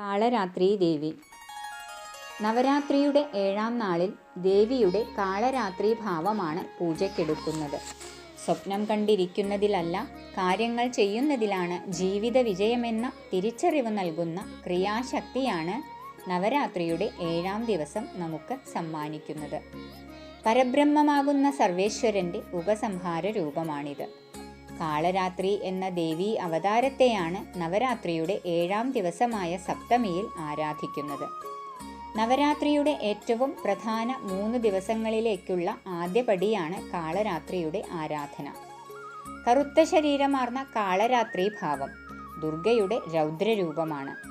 കാളരാത്രി ദേവി. നവരാത്രിയുടെ ഏഴാം നാളിൽ ദേവിയുടെ കാളരാത്രി ഭാവമാണ് പൂജയ്ക്കെടുക്കുന്നത്. സ്വപ്നം കണ്ടിരിക്കുന്നതിലല്ല കാര്യങ്ങൾ ചെയ്യുന്നതിലാണ് ജീവിത വിജയമെന്ന തിരിച്ചറിവ് നൽകുന്ന ക്രിയാശക്തിയാണ് നവരാത്രിയുടെ ഏഴാം ദിവസം നമുക്ക് സമ്മാനിക്കുന്നത്. പരബ്രഹ്മമാകുന്ന സർവേശ്വരന്റെ ഉപസംഹാര രൂപമാണിത്. കാളരാത്രി എന്ന ദേവീ അവതാരത്തെയാണ് നവരാത്രിയുടെ ഏഴാം ദിവസമായ സപ്തമിയിൽ ആരാധിക്കുന്നത്. നവരാത്രിയുടെ ഏറ്റവും പ്രധാന മൂന്ന് ദിവസങ്ങളിലേക്കുള്ള ആദ്യപടിയാണ് കാളരാത്രിയുടെ ആരാധന. കറുത്ത ശരീരമാർന്ന കാളരാത്രി ഭാവം ദുർഗയുടെ രൗദ്രരൂപമാണ്.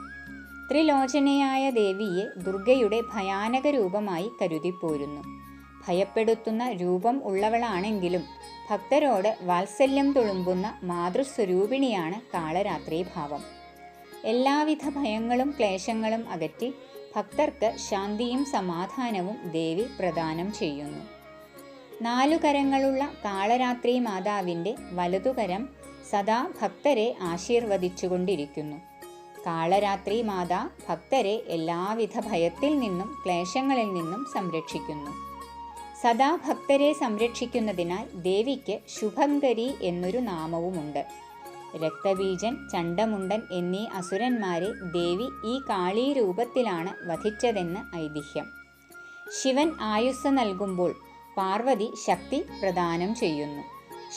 ത്രിലോചനയായ ദേവിയെ ദുർഗയുടെ ഭയാനക രൂപമായി കരുതിപ്പോരുന്നു. ഭയപ്പെടുത്തുന്ന രൂപം ഉള്ളവളാണെങ്കിലും ഭക്തരോട് വാത്സല്യം തുളുമ്പുന്ന മാതൃസ്വരൂപിണിയാണ് കാളരാത്രി ഭാവം എല്ലാവിധ ഭയങ്ങളും ക്ലേശങ്ങളും അകറ്റി ഭക്തർക്ക് ശാന്തിയും സമാധാനവും ദേവി പ്രദാനം ചെയ്യുന്നു. നാലു കരങ്ങളുള്ള കാളരാത്രി മാതാവിന്റെ വലതുകരം സദാ ഭക്തരെ ആശീർവദിച്ചുകൊണ്ടിരിക്കുന്നു. കാളരാത്രി മാതാ ഭക്തരെ എല്ലാവിധ ഭയത്തിൽ നിന്നും ക്ലേശങ്ങളിൽ നിന്നും സംരക്ഷിക്കുന്നു. സദാ ഭക്തരെ സംരക്ഷിക്കുന്നതിനാൽ ദേവിക്ക് ശുഭങ്കരി എന്നൊരു നാമവുമുണ്ട്. രക്തബീജൻ ചണ്ടമുണ്ടൻ എന്നീ അസുരന്മാരെ ദേവി ഈ കാളീ രൂപത്തിലാണ് വധിച്ചതെന്ന് ഐതിഹ്യം. ശിവൻ ആയുസ് നൽകുമ്പോൾ പാർവതി ശക്തി പ്രദാനം ചെയ്യുന്നു.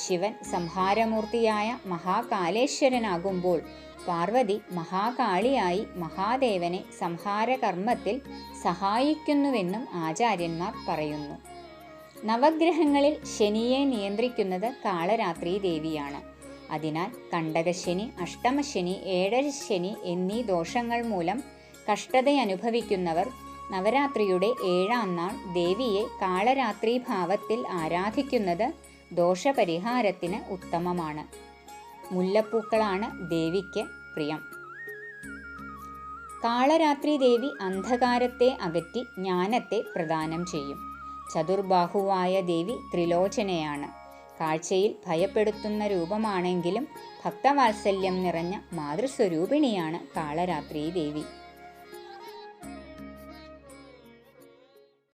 ശിവൻ സംഹാരമൂർത്തിയായ മഹാകാലേശ്വരനാകുമ്പോൾ പാർവതി മഹാകാളിയായി മഹാദേവനെ സംഹാരകർമ്മത്തിൽ സഹായിക്കുന്നുവെന്നും ആചാര്യന്മാർ പറയുന്നു. നവഗ്രഹങ്ങളിൽ ശനിയെ നിയന്ത്രിക്കുന്നത് കാളരാത്രി ദേവിയാണ്. അതിനാൽ കണ്ടകശനി അഷ്ടമശനി ഏഴരശനി എന്നീ ദോഷങ്ങൾ മൂലം കഷ്ടതയനുഭവിക്കുന്നവർ നവരാത്രിയുടെ ഏഴാം നാൾ ദേവിയെ കാളരാത്രി ഭാവത്തിൽ ആരാധിക്കുന്നത് ദോഷപരിഹാരത്തിന് ഉത്തമമാണ്. മുല്ലപ്പൂക്കളാണ് ദേവിക്ക് പ്രിയം. കാളരാത്രി ദേവി അന്ധകാരത്തെ അകറ്റി ജ്ഞാനത്തെ പ്രദാനം ചെയ്യും. ചതുർബാഹുവായ ദേവി ത്രിലോചനയാണ്. കാഴ്ചയിൽ ഭയപ്പെടുത്തുന്ന രൂപമാണെങ്കിലും ഭക്തവാത്സല്യം നിറഞ്ഞ മാതൃസ്വരൂപിണിയാണ് കാളരാത്രി ദേവി.